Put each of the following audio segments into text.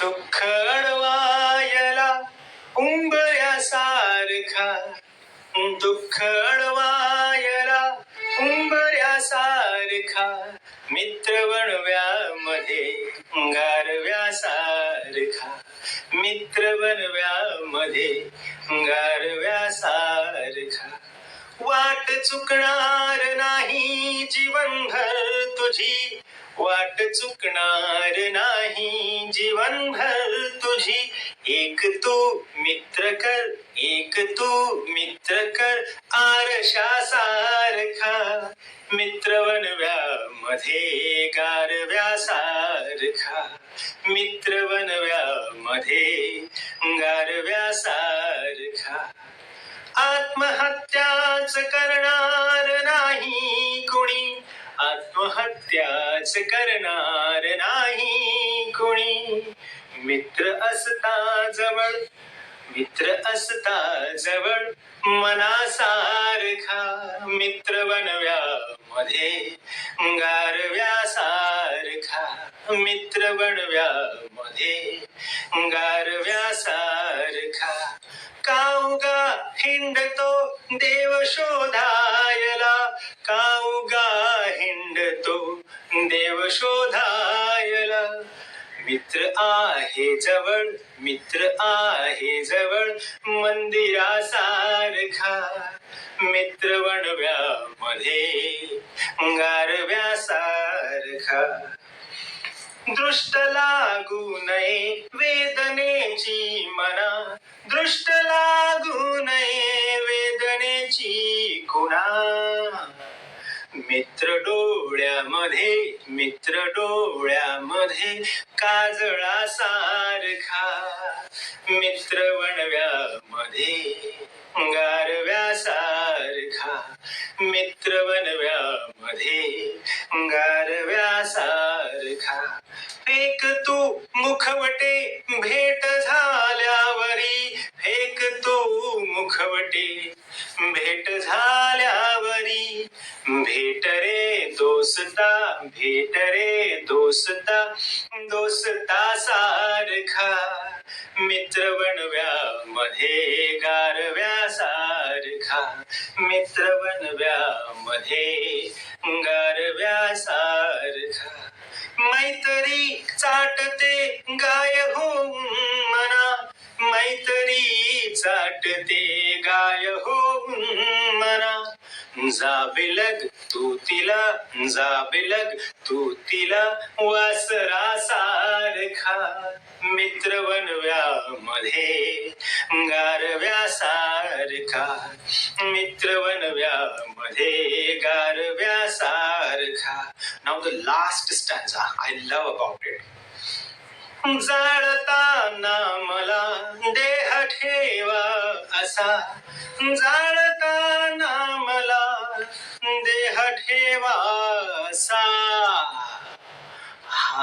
दुःख अडवायला उंबऱ्यासारखा. दुःख अडवायला उंबऱ्यासारखा. मित्र बनव्यामध्ये गारव्यासारखा. मित्र बनव्यामध्ये गारव्यासारखा. वाट चुकणार नाही जीवनभर तुझी. वाट चुकणार नाही जीवनभर तुझी. एक तू मित्र कर एक तू मित्र कर आरशासारखा. मित्र बनव्यामध्ये गारव्यासारखा मित्र बनव्यामध्ये गारव्यासारखा आत्महत्याच करणार आत्महत्याच करणार नाही कोणी. मित्र असता जवळ मित्र असता जवळ मनासारखा मित्र बनव्यामध्ये गारव्यासारखा मित्र बनव्यामध्ये गारव्यासारखा. काउगा हिंडतो देव शोधायला काऊ हिंडतो देव शोधायला. मित्र आहे जवळ मित्र आहे जवळ मंदिरासारखा. मित्र बनव्यामध्ये गारव्यासारखा. दृष्ट लागू नये वेदनेची मना. दृष्ट लागू नये वेदनेची कुणा मित्र डोळ्यामध्ये मित्र डोळ्यामध्ये काजळासारखा मित्र बनव्यामध्ये गारव्यासारखा मित्र बनव्यामध्ये दोस्ता भेट रे दोस्ता दोस्ता सारखा. मित्र बनव्यामध्ये गारव्यासारखा मित्र बनव्यामध्ये गारव्यासारखा मैत्री चाटते गाय होऊन मना. मैत्री चाटते जा बिलग तू तिला जा बिलग तू तिला वासरा सारखा. मित्र बनव्यामध्ये गारव्यासारखा मित्र बनव्यामध्ये गारव्यासारखा नाव the last stanza I love about it जाळताना मला देह ठेवा असा. जाळताना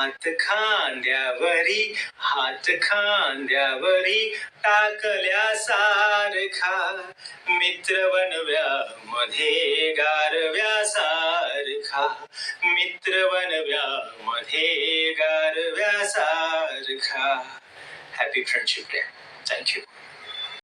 हात खांद्यावरी हात खांद्यावरी टाकल्या सारखा. मित्र बनव्या मध्ये गारव्या सारखा. मित्र बनव्या मध्ये गारव्या सारखा. Happy friendship day thank you